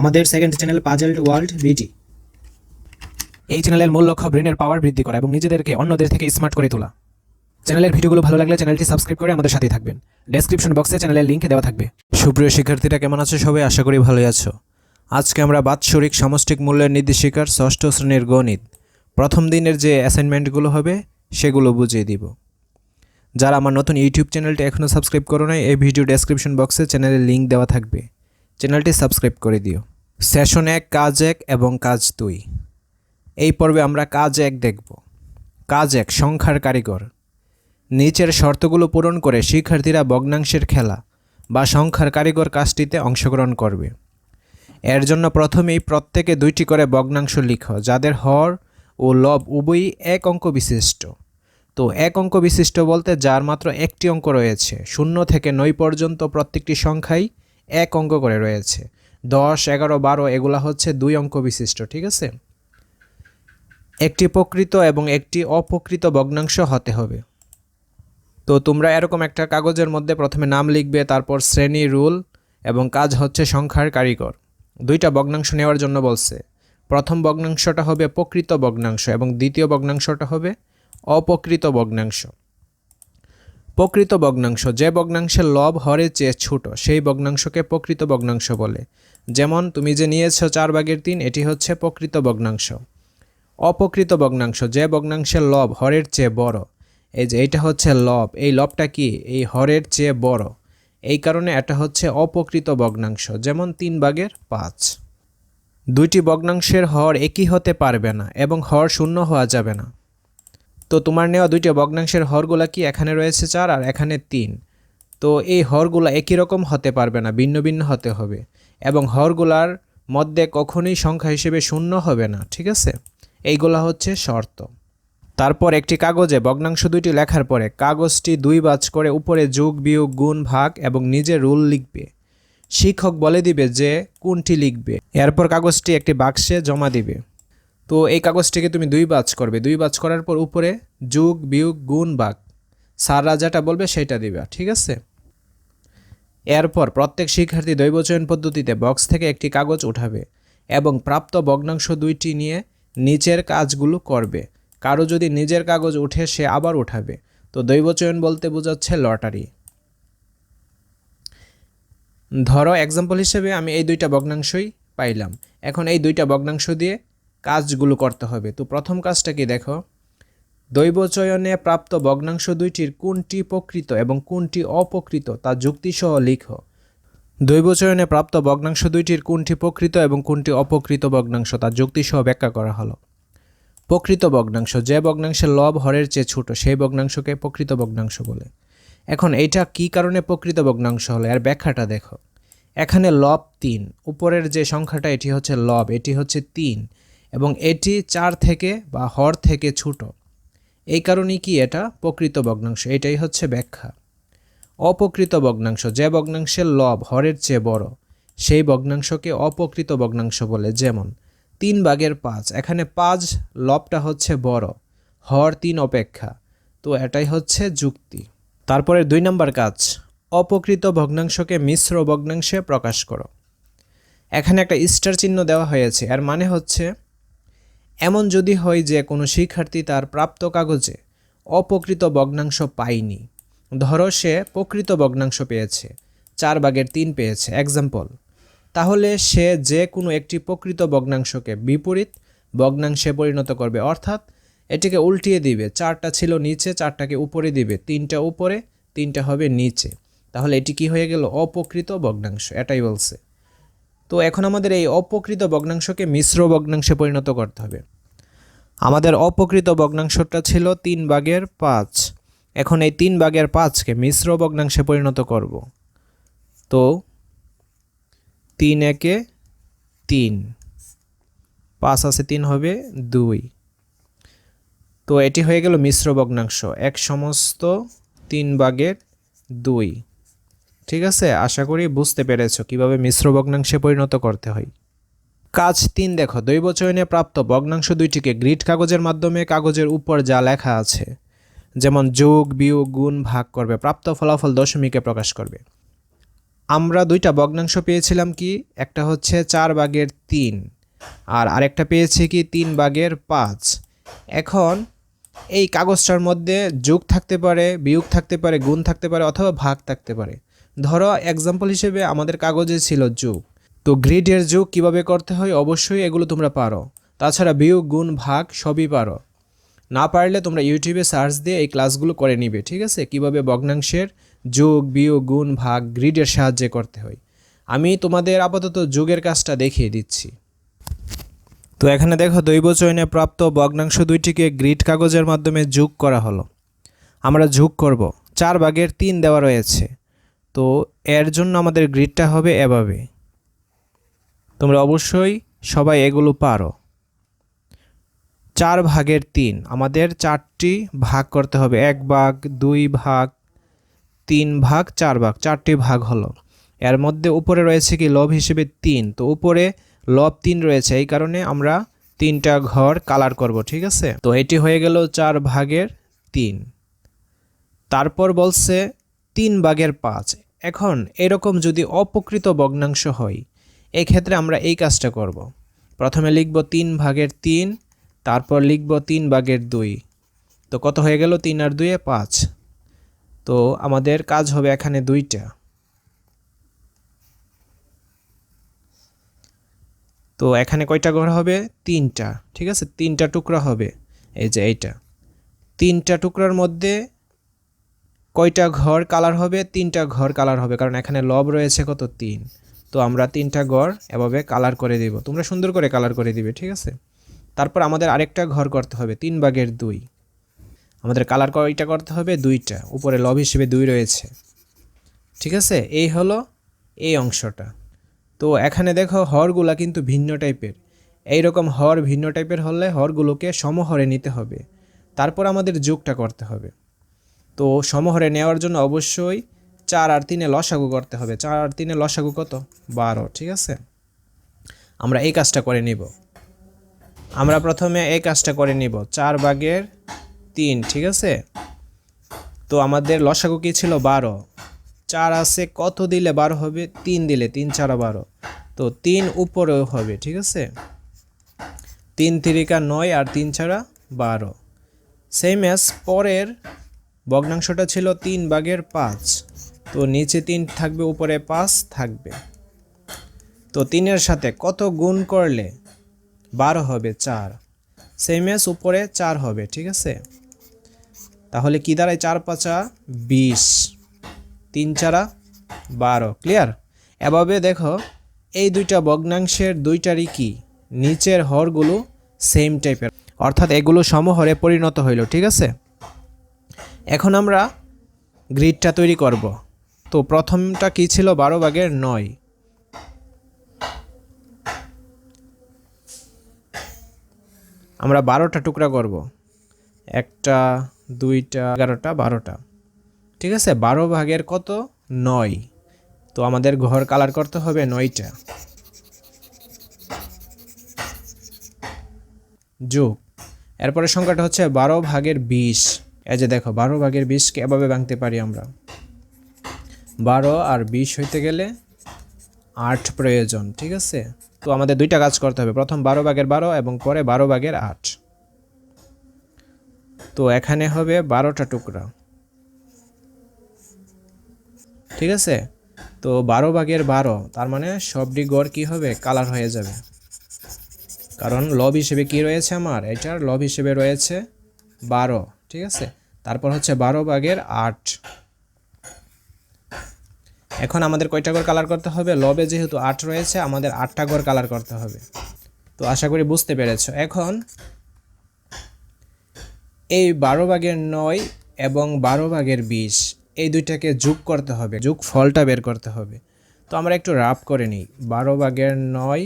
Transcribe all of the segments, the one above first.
আমাদের second channel puzzle world বিটি এই চ্যানেলের মূল লক্ষ্য ব্রেনের পাওয়ার বৃদ্ধি করা এবং নিজেদেরকে অন্যদের থেকে স্মার্ট করে তোলা। চ্যানেলের ভিডিওগুলো ভালো লাগলে চ্যানেলটি সাবস্ক্রাইব করে আমাদের সাথে থাকবেন। ডেসক্রিপশন বক্সে চ্যানেলের লিঙ্ক দেওয়া থাকবে। সুপ্রিয় শিক্ষার্থীরা, কেমন আছো সবাই? আশা করি ভালোই আছো। আজকে আমরা বাৎসরিক সামষ্টিক মূল্যের নির্দেশিকার ষষ্ঠ শ্রেণির গণিত। প্রথম দিনের যে অ্যাসাইনমেন্টগুলো হবে, সেগুলো বুঝিয়ে দিব। যারা আমার নতুন ইউটিউব চ্যানেলটি এখনও সাবস্ক্রাইব করো নাই, এই ভিডিও ডেসক্রিপশন বক্সে চ্যানেলের লিঙ্ক দেওয়া থাকবে। চ্যানেলটি সাবস্ক্রাইব করে দিও। সেশন এক, কাজ এক এবং কাজ দুই। এই পর্বে আমরা কাজ এক দেখব। কাজ এক, সংখ্যার কারিগর। নিচের শর্তগুলো পূরণ করে শিক্ষার্থীরা ভগ্নাংশের খেলা বা সংখ্যার কারিগর কাজটিতে অংশগ্রহণ করবে। এর জন্য প্রথমেই প্রত্যেকে দুইটি করে ভগ্নাংশ লিখো, যাদের হর ও লব উভয়ই এক অঙ্ক বিশিষ্ট। তো এক অঙ্ক বিশিষ্ট বলতে যার মাত্র একটি অঙ্ক রয়েছে, শূন্য থেকে নয় পর্যন্ত প্রত্যেকটি সংখ্যাই এক অঙ্ক করে রয়েছে। দশ, এগারো, বারো, এগুলা হচ্ছে দুই অঙ্ক বিশিষ্ট, ঠিক আছে? একটি প্রকৃত এবং একটি অপ্রকৃত ভগ্নাংশ হতে হবে। তো তোমরা এরকম একটা কাগজের মধ্যে প্রথমে নাম লিখবে, তারপর শ্রেণি, রুল এবং কাজ হচ্ছে সংখ্যার কারিগর। দুইটা ভগ্নাংশ নেওয়ার জন্য বলছে, প্রথম ভগ্নাংশটা হবে প্রকৃত ভগ্নাংশ এবং দ্বিতীয় ভগ্নাংশটা হবে অপ্রকৃত ভগ্নাংশ। প্রকৃত ভগ্নাংশ, যে ভগ্নাংশের লব হরের চেয়ে ছোট, সেই ভগ্নাংশকে প্রকৃত ভগ্নাংশ বলে। যেমন তুমি যে নিয়েছ চার ভাগের তিন, এটি হচ্ছে প্রকৃত ভগ্নাংশ। অপকৃত ভগ্নাংশ, যে ভগ্নাংশের লব হরের চেয়ে বড়। এই যে এইটা হচ্ছে লব, এই লবটা কি? এই হরের চেয়ে বড়। এই কারণে এটা হচ্ছে অপকৃত ভগ্নাংশ, যেমন তিন ভাগের পাঁচ। দুইটি ভগ্নাংশের হর একই হতে পারবে না, এবং হর শূন্য হওয়া যাবে না। তো তোমার নেওয়া দুইটি ভগ্নাংশের হরগুলা কি এখানে রয়েছে চার আর এখানে তিন? তো এই হরগুলা একই রকম হতে পারবে না, ভিন্ন ভিন্ন হতে হবে। এবং হরগুলার মধ্যে কখনোই সংখ্যা হিসেবে শূন্য হবে না, ঠিক আছে? এইগুলা হচ্ছে শর্ত। তারপর একটি কাগজে, ভগ্নাংশ দুইটি লেখার পরে, কাগজটি দুই বাজ করে উপরে যোগ, বিয়োগ, গুণ, ভাগ এবং নিজে রুল লিখবে। শিক্ষক বলে দিবে যে কোনটি লিখবে। এরপর কাগজটি একটি বাক্সে জমা দিবে। তো এই কাগজটিকে তুমি দুই বাজ করবে। দুই বাজ করার পর উপরে যুগ, বিয়োগ, গুণ বাঘ স্যাররা যেটা বলবে, সেটা দিবে। ঠিক আছে? এরপর প্রত্যেক শিক্ষার্থী দৈবচয়ন পদ্ধতিতে বক্স থেকে একটি কাগজ উঠাবে এবং প্রাপ্ত ভগ্নাংশ দুইটি নিয়ে নিচের কাজগুলো করবে। কারও যদি নিজের কাগজ উঠে সে আবার উঠাবে। তো দৈবচয়ন বলতে বোঝাচ্ছে লটারি। ধরো এক্সাম্পল হিসেবে আমি এই দুইটা ভগ্নাংশই পাইলাম। এখন এই দুইটা ভগ্নাংশ দিয়ে কাজগুলো করতে হবে। তো প্রথম কাজটা কি দেখো? দৈবচয়নে প্রাপ্ত ভগ্নাংশ দুইটির কোনটি প্রকৃত এবং কোনটি অপকৃত তা যুক্তিসহ লিখো। দৈবচয়নে প্রাপ্ত ভগ্নাংশ দুইটির কোনটি প্রকৃত এবং কোনটি অপকৃত ভগ্নাংশ তা যুক্তিসহ ব্যাখ্যা করা হলো। প্রকৃত ভগ্নাংশ, যে ভগ্নাংশের লব হরের চেয়ে ছোট, সেই ভগ্নাংশকে প্রকৃত ভগ্নাংশ বলে। এখন এইটা কি কারণে প্রকৃত ভগ্নাংশ হলো? এর ব্যাখ্যাটা দেখো। এখানে লব তিন, উপরের যে সংখ্যাটা এটি হচ্ছে লব, এটি হচ্ছে তিন। এবং এটি চার থেকে বা হর থেকে ছোট। এই কারণেই কি এটা? প্রকৃত ভগ্নাংশ। এটাই হচ্ছে ব্যাখ্যা। অপকৃত ভগ্নাংশ। যে ভগ্নাংশের লব হরের চেয়ে বড়, সেই ভগ্নাংশকে অপকৃত ভগ্নাংশ বলে। যেমন, তিন ভাগের পাঁচ। এখানে পাঁচ লবটা হচ্ছে বড়, হর তিন অপেক্ষা। তো এটাই হচ্ছে যুক্তি। তারপরে দুই নম্বর কাজ। অপকৃত ভগ্নাংশকে মিশ্র ভগ্নাংশে প্রকাশ করো। এখানে একটা স্টার চিহ্ন দেওয়া হয়েছে। এর মানে হচ্ছে এমন যদি হয় যে কোনো শিক্ষার্থী তার প্রাপ্ত কাগজে অপকৃত ভগ্নাংশ পায়নি। ধরো সে প্রকৃত ভগ্নাংশ পেয়েছে, চার ভাগের তিন পেয়েছে এক্সাম্পল তাহলে সে যে কোনো একটি প্রকৃত ভগ্নাংশকে বিপরীত ভগ্নাংশে পরিণত করবে, অর্থাৎ এটিকে উল্টিয়ে দিবে, চারটা ছিল নিচে, চারটাকে উপরে দিবে, তিনটা উপরে, তিনটা হবে নিচে। তাহলে এটি কি হয়ে গেল? অপকৃত ভগ্নাংশ, এটাই বলছে। তো এখন আমাদের এই অপকৃত ভগ্নাংশকে মিশ্র ভগ্নাংশে পরিণত করতে হবে। আমাদের অপকৃত ভগ্নাংশটা ছিল তিন ভাগের পাঁচ। এখন এই তিন ভাগের পাঁচকে মিশ্র ভগ্নাংশে পরিণত করব। তো তিন একে তিন। পাঁচ আছে তিন হবে দুই। তো এটি হয়ে গেল মিশ্র ভগ্নাংশ। এক সমস্ত তিন ভাগের দুই। ঠিক আছে? আশা করি বুঝতে পেরেছ কীভাবে মিশ্র ভগ্নাংশে পরিণত করতে হয়। কাজ তিন দেখো দৈবচয়নে প্রাপ্ত ভগ্নাংশ দুইটিকে গ্রিড কাগজের মাধ্যমে কাগজের উপর যা লেখা আছে, যেমন যোগ, বিয়োগ, গুণ, ভাগ করবে, প্রাপ্ত ফলাফল দশমিকে প্রকাশ করবে। আমরা দুইটা ভগ্নাংশ পেয়েছিলাম কি? একটা হচ্ছে চার ভাগের তিন, আর আরেকটা পেয়েছি কি? তিন ভাগের পাঁচ। এখন এই কাগজটার মধ্যে যোগ থাকতে পারে, বিয়োগ থাকতে পারে, গুণ থাকতে পারে, অথবা ভাগ থাকতে পারে। ধরো এক্সাম্পল হিসেবে আমাদের কাগজে ছিল যোগ। তো গ্রিডের যোগ কীভাবে করতে হয়? অবশ্যই এগুলো তোমরা পারো। তাছাড়া বিয়োগ, গুণ, ভাগ সবই পারো। না পারলে তোমরা ইউটিউবে সার্চ দিয়ে এই ক্লাসগুলো করে নিবে, ঠিক আছে? কীভাবে ভগ্নাংশের যোগ, বিয়োগ, গুণ, ভাগ গ্রিডের সাহায্যে করতে হয়। আমি তোমাদের আপাতত যোগের কাজটা দেখিয়ে দিচ্ছি। তো এখানে দেখো, দৈব চয়নে প্রাপ্ত ভগ্নাংশ দুইটিকে গ্রিড কাগজের মাধ্যমে যোগ করা হলো। আমরা যোগ করব। চার ভাগের তিন দেওয়া রয়েছে। তো এর জন্য আমাদের গ্রিডটা হবে এভাবে। তোমরা অবশ্যই সবাই এগুলো পারো। চার ভাগের তিন, আমাদের চারটি ভাগ করতে হবে। এক ভাগ, দুই ভাগ, তিন ভাগ, চার ভাগ, চারটি ভাগ হলো। এর মধ্যে উপরে রয়েছে কি লব হিসেবে তিন, তো উপরে লব তিন রয়েছে, এই কারণে আমরা তিনটা ঘর কালার করব, ঠিক আছে? তো এটি হয়ে গেল চার ভাগের তিন। তারপর বলছে তিন ভাগের পাঁচ এখন এরকম যদি অপকৃত ভগ্নাংশ হয় এই ক্ষেত্রে আমরা এই কাজটা করব। প্রথমে লিখব তিন ভাগের তিন, তারপর লিখব তিন ভাগের দুই। তো কত হয়ে গেল? তিন আর দুইয়ে পাঁচ। তো আমাদের কাজ হবে এখানে দুইটা। তো এখানে কয়টা ঘর হবে? তিনটা। ঠিক আছে? তিনটা টুকরা হবে। এই যে এইটা। তিনটা টুকরার মধ্যে কয়টা ঘর কালার হবে? তিনটা ঘর কালার হবে, কারণ এখানে লব রয়েছে কত? তিন। তো আমরা তিনটা ঘর এভাবে কালার করে দিব। তোমরা সুন্দর করে কালার করে দিবে, ঠিক আছে? তারপর আমাদের আরেকটা ঘর করতে হবে, তিন ভাগের দুই। আমাদের কালার কয়টা করতে হবে? দুইটা। উপরে লব হিসেবে দুই রয়েছে। ঠিক আছে? এই হলো এই অংশটা। তো এখানে দেখো হরগুলা কিন্তু ভিন্ন টাইপের। এই রকম হর ভিন্ন টাইপের হলে হরগুলোকে সমহরে নিতে হবে। তারপর আমাদের যোগটা করতে হবে। তো সমহরে নেওয়ার জন্য অবশ্যই চার আর তিনে লসাগু করতে হবে। চার আর তিনে লসাগু কত? বারো, ঠিক আছে? আমরা এই কাজটা করে নিব। আমরা প্রথমে এই কাজটা করে নিব। চার ভাগের তিন, ঠিক আছে? তো আমাদের লসাগু কি ছিল? বারো। চার আছে কত দিলে বারো হবে? তিন দিলে, তিন চারা বারো। তো তিন উপরেও হবে, ঠিক আছে? তিন তিরিকা নয় আর তিন ছাড়া বারো। সেম অ্যাজ পরের ভগ্নাংশটা ছিল তিন ভাগের পাঁচ। তো নিচে তিন থাকবে, উপরে পাঁচ থাকবে। তো তিনের সাথে কত গুণ করলে বারো হবে চার? সেম অ্যাজ উপরে চার হবে, ঠিক আছে? তাহলে কি দাঁড়ায় চার পাঁচা বিশ? তিন চারা বারো ক্লিয়ার এভাবে দেখো, এই দুইটা ভগ্নাংশের দুইটারই কি? নিচের হরগুলো সেম টাইপের অর্থাৎ এগুলো সমহরে পরিণত হইল, ঠিক আছে? এখন আমরা গ্রিডটা তৈরি করব। তো প্রথমটা কি ছিল বারো ভাগের নয়? আমরা বারোটা টুকরা করব। একটা, দুইটা, এগারোটা, বারোটা। ঠিক আছে? বারো ভাগের কত? নয়। তো আমাদের ঘর কালার করতে হবে নয়টা। যোগ। এরপরে সংখ্যাটা হচ্ছে বারো ভাগের বিশ। এই যে দেখো, বারো ভাগের বিশকে এভাবে ভাঙতে পারি আমরা। বারো আর বিশ হইতে গেলে আট প্রয়োজন, ঠিক আছে? তো আমাদের দুইটা কাজ করতে হবে। প্রথম বারো ভাগের বারো এবং পরে বারো ভাগের আট। তো এখানে হবে বারোটা টুকরা। ঠিক আছে? তো বারো ভাগের বারো, তার মানে সবটি গড় কী হবে? কালার হয়ে যাবে। কারণ লব হিসেবে কি রয়েছে আমার? এটার লব হিসেবে রয়েছে বারো। ঠিক আছে? তারপর হচ্ছে বারো ভাগের আট। এখন আমাদের কয়টা ঘর কালার করতে হবে? লবে যেহেতু আট রয়েছে, আমাদের আটটা ঘর কালার করতে হবে। তো আশা করি বুঝতে পেরেছ। এখন এই বারো ভাগের নয় এবং বারো ভাগের বিশ, এই দুইটাকে যোগ করতে হবে। যোগ ফলটা বের করতে হবে। তো আমরা একটু রাফ করে নিই। বারো ভাগের নয়,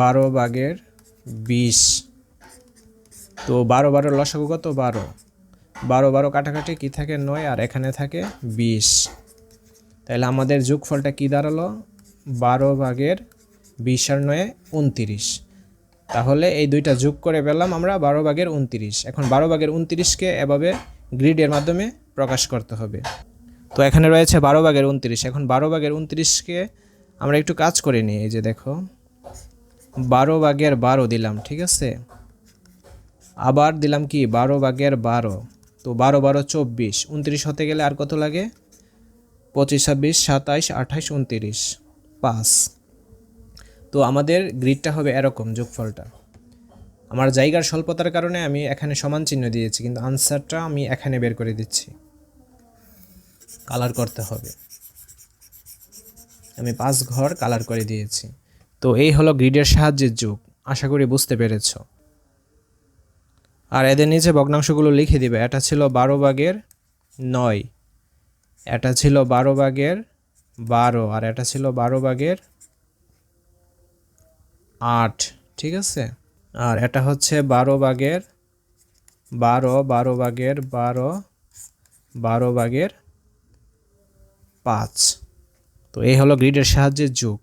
বারো ভাগের বিশ। তো বারো বারো লসাগু কত? বারো। বারো বারো কাটাকাটি কী থাকে? নয়, আর এখানে থাকে বিশ। তাহলে আমাদের যোগফলটা কী দাঁড়াল? বারো ভাগের বিশ আর নয়, উনতিরিশ। তাহলে এই দুইটা যোগ করে পেলাম আমরা বারো ভাগের উনতিরিশ। এখন বারো ভাগের উনতিরিশকে এভাবে গ্রিডের মাধ্যমে প্রকাশ করতে হবে। তো এখানে রয়েছে বারো ভাগের উনত্রিশ। এখন বারো ভাগের উনত্রিশকে আমরা একটু কাজ করে নিই। এই যে দেখো, বারো ভাগের বারো দিলাম, ঠিক আছে? আবার দিলাম কি? বারো ভাগের বারো। তো বারো বারো, চব্বিশ। উনত্রিশ হতে গেলে আর কত লাগে? পঁচিশ, ছাব্বিশ, সাতাইশ, আঠাইশ, উনত্রিশ। পাঁচ। তো আমাদের গ্রিডটা হবে এরকম যোগফলটা। আমার জায়গার স্বল্পতার কারণে আমি এখানে সমান চিহ্ন দিয়েছি, কিন্তু আনসারটা আমি এখানে বের করে দিচ্ছি। কালার করতে হবে। আমি পাঁচ ঘর কালার করে দিয়েছি। তো এই হলো গ্রিডের সাহায্যের যুগ। আশা করি বুঝতে পেরেছ। আর এদের নিচে ভগ্নাংশগুলো লিখে দিবে। এটা ছিল বারো ভাগের নয়। এটা ছিল বারো ভাগের বারো আর এটা ছিল বারো ভাগের আট। ঠিক আছে? আর এটা হচ্ছে বারো ভাগের বারো বারো ভাগের বারো বারো ভাগের পাঁচ। তো এই হলো গ্রিডের সাহায্যের যুগ।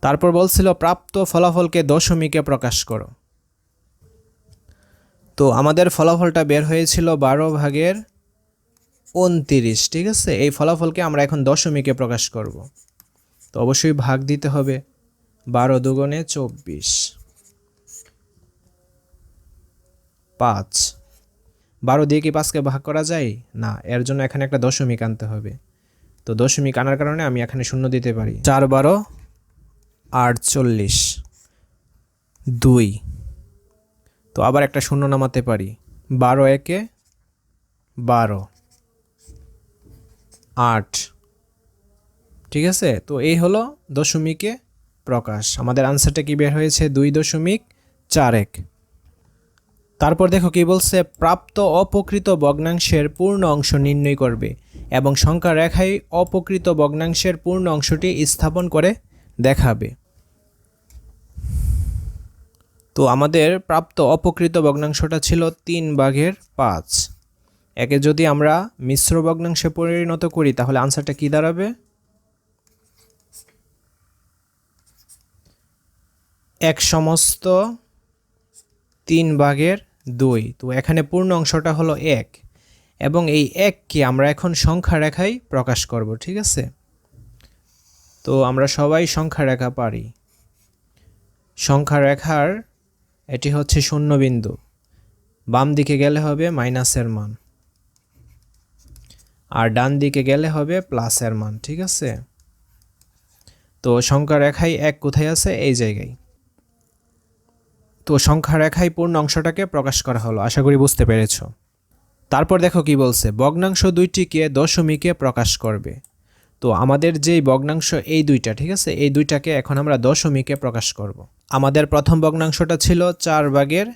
তারপর বলছিল, প্রাপ্ত ফলাফলকে দশমিকে প্রকাশ করো। তো আমাদের ফলাফলটা বের হয়েছিল বারো ভাগের উনতিরিশ, ঠিক আছে? এই ফলাফলকে আমরা এখন দশমিকে প্রকাশ করব। তো অবশ্যই ভাগ দিতে হবে। বারো দুগুণে চব্বিশ। পাঁচ। বারো দিয়ে কি পাঁচকে ভাগ করা যায়? না, এর জন্য এখানে একটা দশমিক আনতে হবে। তো দশমিক আনার কারণে আমি এখানে শূন্য দিতে পারি। চার বারো আটচল্লিশ। দুই। তো আবার একটা শূন্য নামাতে পারি। বারো একে বারো। আট। ঠিক আছে? তো এই হলো দশমিকে প্রকাশ। আমাদের আনসারটা কি বের হয়েছে? দুই দশমিক চার এক। তারপর দেখো কি বলছে, প্রাপ্ত অপকৃত ভগ্নাংশের পূর্ণ অংশ নির্ণয় করবে এবং সংখ্যা রেখায় অপকৃত ভগ্নাংশের পূর্ণ অংশটি স্থাপন করে দেখাবে। তো আমাদের প্রাপ্ত অপকৃত ভগ্নাংশটা ছিল তিন ভাগের পাঁচ। একে যদি আমরা মিশ্র ভগ্নাংশে পরিণত করি, তাহলে আনসারটা কি দাঁড়াবে? এক সমস্ত তিন ভাগের দুই। তো এখানে পূর্ণ অংশটা হলো এক। এবং এই এককে আমরা এখন সংখ্যা রেখায় প্রকাশ করব, ঠিক আছে? তো আমরা সবাই সংখ্যা রেখা পারি। সংখ্যা রেখার এটি হচ্ছে শূন্য বিন্দু বাম দিকে গেলে হবে মাইনাসের মান। আর ডান দিকে গেলে হবে প্লাসের মান, ঠিক আছে? তো সংখ্যা রেখায় এক কোথায় আছে? এই জায়গায়। তো সংখ্যা রেখায় পূর্ণ অংশটাকে প্রকাশ করা হলো, আশা করি বুঝতে পেরেছ। তারপর দেখো কি বলছে, ভগ্নাংশ দুইটিকে দশমিকে প্রকাশ করবে। তো আমাদের যেই ভগ্নাংশ এই দুইটা, ঠিক আছে? এই দুইটাকে এখন আমরা দশমিকে প্রকাশ করব। আমাদের প্রথম ভগ্নাংশটা ছিল চার ভাগের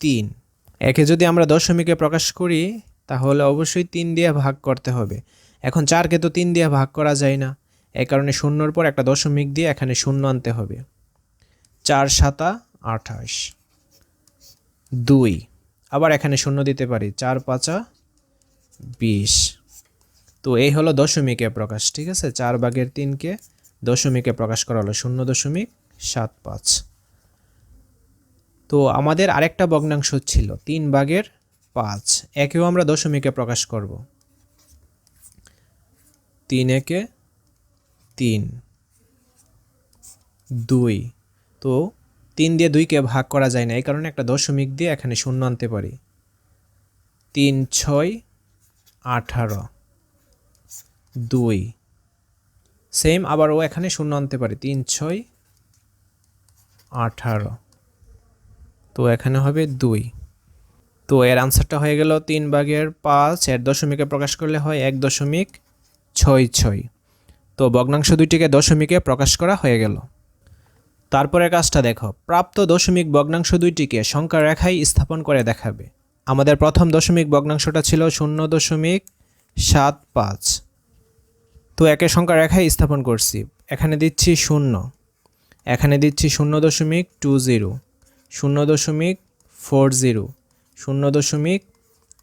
তিন। একে যদি আমরা দশমিকে প্রকাশ করি, তাহলে অবশ্যই তিন দিয়ে ভাগ করতে হবে। এখন চারকে তো তিন দিয়ে ভাগ করা যায় না। এই কারণে শূন্যর পর একটা দশমিক দিয়ে এখানে শূন্য আনতে হবে। চার সাতা আঠাশ। দুই। আবার এখানে শূন্য দিতে পারি। চার পাঁচা বিশ। তো এই হলো দশমিকে প্রকাশ, ঠিক আছে? চার ভাগের তিনকে দশমিকে প্রকাশ করা হলো শূন্য দশমিক সাত পাঁচ। তো আমাদের আরেকটা ভগ্নাংশ ছিল, তিন ভাগের পাঁচ। একেও আমরা দশমিকে প্রকাশ করব। তিন একে তিন, দুই। তো তিন দিয়ে দুইকে ভাগ করা যায় না, এই কারণে একটা দশমিক দিয়ে এখানে শূন্য আনতে পারি। তিন, ছয়, আঠারো। দুই। সেম আবারও এখানে শূন্য আনতে পারি। তিন, ছয়, আঠারো। তো এখানে হবে দুই। তো এর আনসারটা হয়ে গেল তিন ভাগের পাঁচ। এর দশমিকে প্রকাশ করলে হয় এক দশমিক ছয় ছয়। তো ভগ্নাংশ দুইটিকে দশমিকে প্রকাশ করা হয়ে গেল। তারপরে কাজটা দেখো। প্রাপ্ত দশমিক ভগ্নাংশ দুইটিকে সংখ্যা রেখায় স্থাপন করে দেখাবে। আমাদের প্রথম দশমিক ভগ্নাংশটা ছিল শূন্য দশমিক সাত পাঁচ। তো একে সংখ্যা রেখায় স্থাপন করছি। এখানে দিচ্ছি শূন্য। এখানে দিচ্ছি শূন্য দশমিক টু জিরো। শূন্য দশমিক ফোর জিরো। শূন্য দশমিক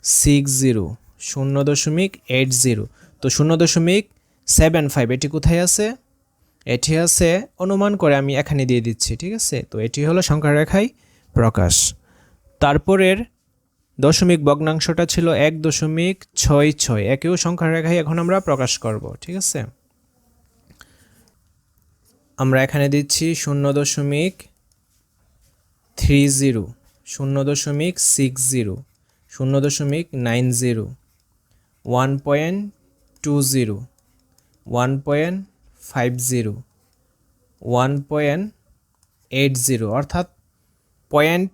সিক্স জিরো। শূন্য দশমিক এইট জিরো। তো শূন্য দশমিক সেভেন ফাইভ, এটি কোথায় আছে? এটি আছে অনুমান করে আমি এখানে দিয়ে দিচ্ছি, ঠিক আছে? তো এটি হলো সংখ্যা রেখায় প্রকাশ। তারপরের দশমিক ভগ্নাংশটা ছিল এক দশমিক ছয় ছয়। একেও সংখ্যা রেখায় এখন আমরা প্রকাশ করব, ঠিক আছে? আমরা এখানে দিচ্ছি শূন্য দশমিক থ্রি জিরো, শূন্য দশমিক সিক্স জিরো, শূন্য দশমিক nine zero, one point two zero, one point five zero, one point eight zero, অর্থাৎ পয়েন্ট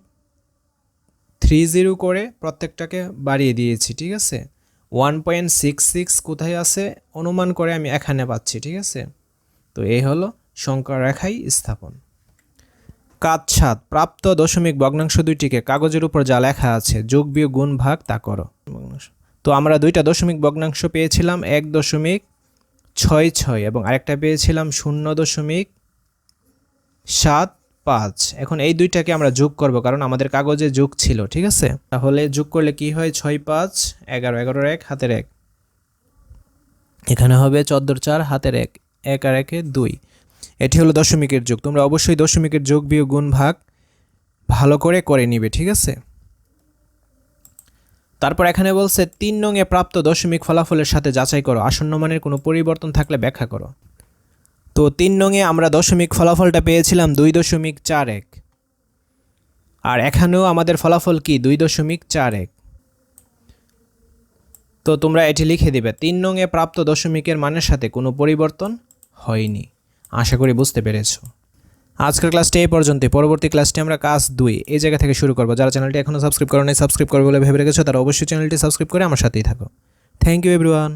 থ্রি জিরো করে প্রত্যেকটাকে বাড়িয়ে দিয়েছি, ঠিক আছে? ওয়ান পয়েন্ট সিক্স সিক্স কোথায় আছে? অনুমান করে আমি এখানে পাচ্ছি, ঠিক আছে? তো এই হলো সংখ্যা রেখাই স্থাপন। কাজ সাত, প্রাপ্ত দশমিক ভগ্নাংশ দুইটিকে কাগজের উপর যা লেখা আছে, যোগ বিয়োগ গুণ ভাগ তা করো। তো আমরা দুইটা দশমিক ভগ্নাংশ পেয়েছিলাম, এক দশমিক ছয় ছয়, এবং আরেকটা পেয়েছিলাম শূন্য দশমিক সাত পাঁচ। এখন এই দুইটাকে আমরা যোগ করব কারণ আমাদের কাগজে যোগ ছিল, ঠিক আছে? তাহলে যোগ করলে কি হয়? ছয় পাঁচ, এগারো, এগারোর এক, হাতের এক। এখানে হবে চোদ্দোর চার, হাতের এক এক আর একে দুই। এটি হলো দশমিকের যোগ। তোমরা অবশ্যই দশমিকের যোগ বিয়োগ গুণ ভাগ ভালো করে করে নিবে, ঠিক আছে? তারপর এখানে বলছে, তিন নংয়ে প্রাপ্ত দশমিক ফলাফলের সাথে যাচাই করো। আসন্ন মানের কোনো পরিবর্তন থাকলে ব্যাখ্যা করো। তো তিন নংয়ে আমরা দশমিক ফলাফলটা পেয়েছিলাম দুই দশমিক চার এক। আর এখানেও আমাদের ফলাফল কি? দুই দশমিক চার এক। তো তোমরা এটি লিখে দিবে, তিন নংয়ে প্রাপ্ত দশমিকের মানের সাথে কোনো পরিবর্তন হয়নি। আশা করি বুঝতে পেরেছ। আজকের ক্লাসটি এই পর্যন্ত পরবর্তী ক্লাসটি আমরা কাজ দুই, এই জায়গা থেকে শুরু করব। যারা চ্যানেলটি এখনও সাবস্ক্রাইব করো নাই, সাবস্ক্রাইব করবে বলে ভেবে রেখেছো, তারা অবশ্যই চ্যানেলটি সাবস্ক্রাইব করে আমার সাথেই থাকো। Thank you everyone